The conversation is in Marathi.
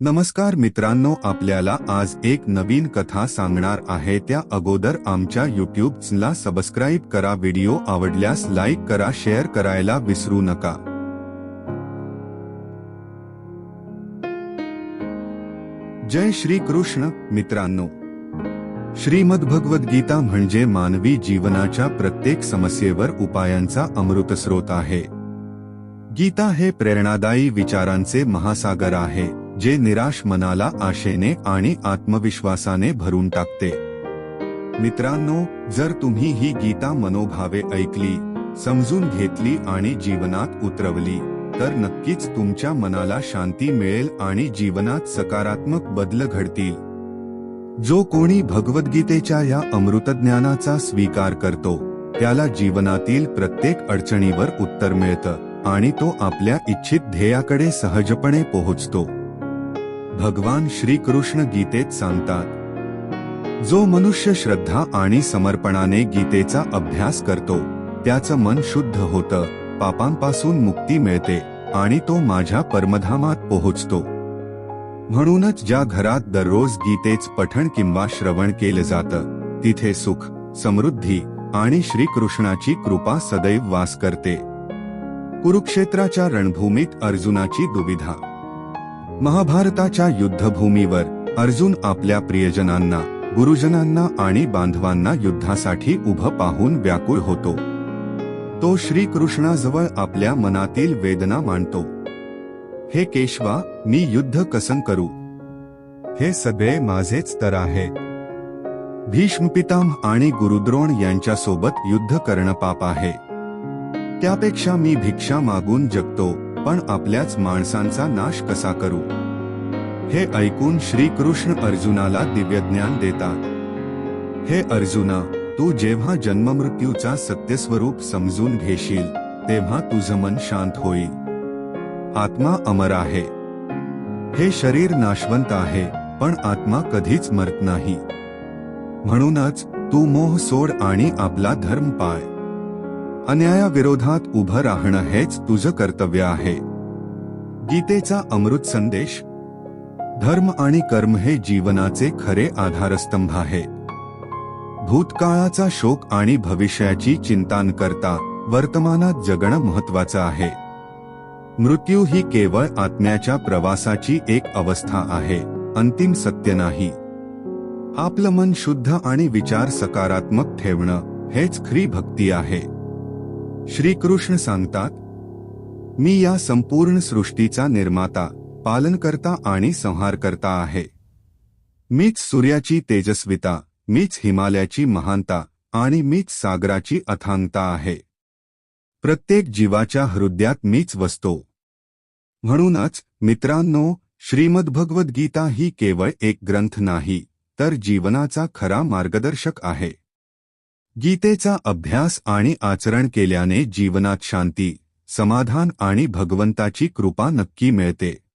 नमस्कार मित्रांनो आपल्याला आज एक नवीन कथा सांगणार आहे. त्या अगोदर आमच्या ला सबस्क्राईब करा व्हिडिओ आवडल्यास लाईक करा शेअर करायला विसरू नका. जय श्री कृष्ण मित्रांनो. श्रीमद्भगवद्गीता म्हणजे मानवी जीवनाच्या प्रत्येक समस्येवर उपायांचा अमृतस्रोत आहे. गीता हे प्रेरणादायी विचारांचे महासागर आहे. जे निराश मनाला आशेने आणि आत्मविश्वासाने भरून टाकते. मित्रांनो जर तुम्ही ही गीता मनोभावे ऐकली समजून घेतली आणि जीवनात उतरवली तर नक्कीच तुमच्या मनाला शांती मिळेल आणि जीवनात सकारात्मक बदल घडतील. जो कोणी भगवद्गीतेच्या या अमृतज्ञानाचा स्वीकार करतो त्याला जीवनातील प्रत्येक अडचणीवर उत्तर मिळतं आणि तो आपल्या इच्छित ध्येयाकडे सहजपणे पोहोचतो. भगवान श्रीकृष्ण गीतेत सांगतात जो मनुष्य श्रद्धा आणि समर्पणाने गीतेचा अभ्यास करतो त्याचं मन शुद्ध होतं पापांपासून मुक्ती मिळते आणि तो माझ्या परमधामात पोहोचतो. म्हणूनच ज्या घरात दररोज गीतेच पठण किंवा श्रवण केलं जातं तिथे सुख समृद्धी आणि श्रीकृष्णाची कृपा सदैव वास करते. कुरुक्षेत्राच्या रणभूमीत अर्जुनाची दुविधा महाभारताच्या युद्धभूमीवर अर्जुन आपल्या प्रियजनांना गुरुजनांना आणि बांधवांना युद्धासाठी उभं पाहून व्याकुळ होतो. तो श्रीकृष्णाजवळ आपल्या मनातील वेदना मांडतो. हे केशवा मी युद्ध कसं करू? हे सगळे माझेच तर आहे. भीष्मपिताम आणि गुरुद्रोण यांच्यासोबत युद्ध करणं पाप आहे. त्यापेक्षा मी भिक्षा मागून जगतो. पण आपल्याच माणसांचा नाश कसा करू? हे ऐकून श्रीकृष्ण अर्जुनाला दिव्यज्ञान देतात. हे अर्जुना तू जेव्हा जन्ममृत्यूचा सत्यस्वरूप समजून घेशील तेव्हा तुझं मन शांत होईल. आत्मा अमर आहे. हे शरीर नाशवंत आहे पण आत्मा कधीच मरत नाही. म्हणूनच तू मोह सोड आणि आपला धर्म पाय अन्यायाविरोधात उभं राहणं हेच तुझं कर्तव्य आहे. गीतेचा अमृत संदेश धर्म आणि कर्म हे जीवनाचे खरे आधारस्तंभ आहे भूतकाळाचा शोक आणि भविष्याची चिंता न करता वर्तमानात जगणं महत्वाचं आहे. मृत्यू ही केवळ आत्म्याच्या प्रवासाची एक अवस्था आहे अंतिम सत्य नाही. आपलं मन शुद्ध आणि विचार सकारात्मक ठेवणं हेच खरी भक्ती आहे. श्रीकृष्ण सांगतात मी या संपूर्ण सृष्टीचा निर्माता पालनकर्ता आणि संहारकर्ता आहे. मीच सूर्याची तेजस्विता मीच हिमालयाची महानता आणि मीच सागराची अथांगता आहे. प्रत्येक जीवाच्या हृदयात मीच वसतो. म्हणूनच मित्रांनो श्रीमद्भगवद्गीता ही केवळ एक ग्रंथ नाही तर जीवनाचा खरा मार्गदर्शक आहे. गीतेचा अभ्यास आणि आचरण केल्याने जीवनात शांती समाधान आणि भगवंताची कृपा नक्की मिळते.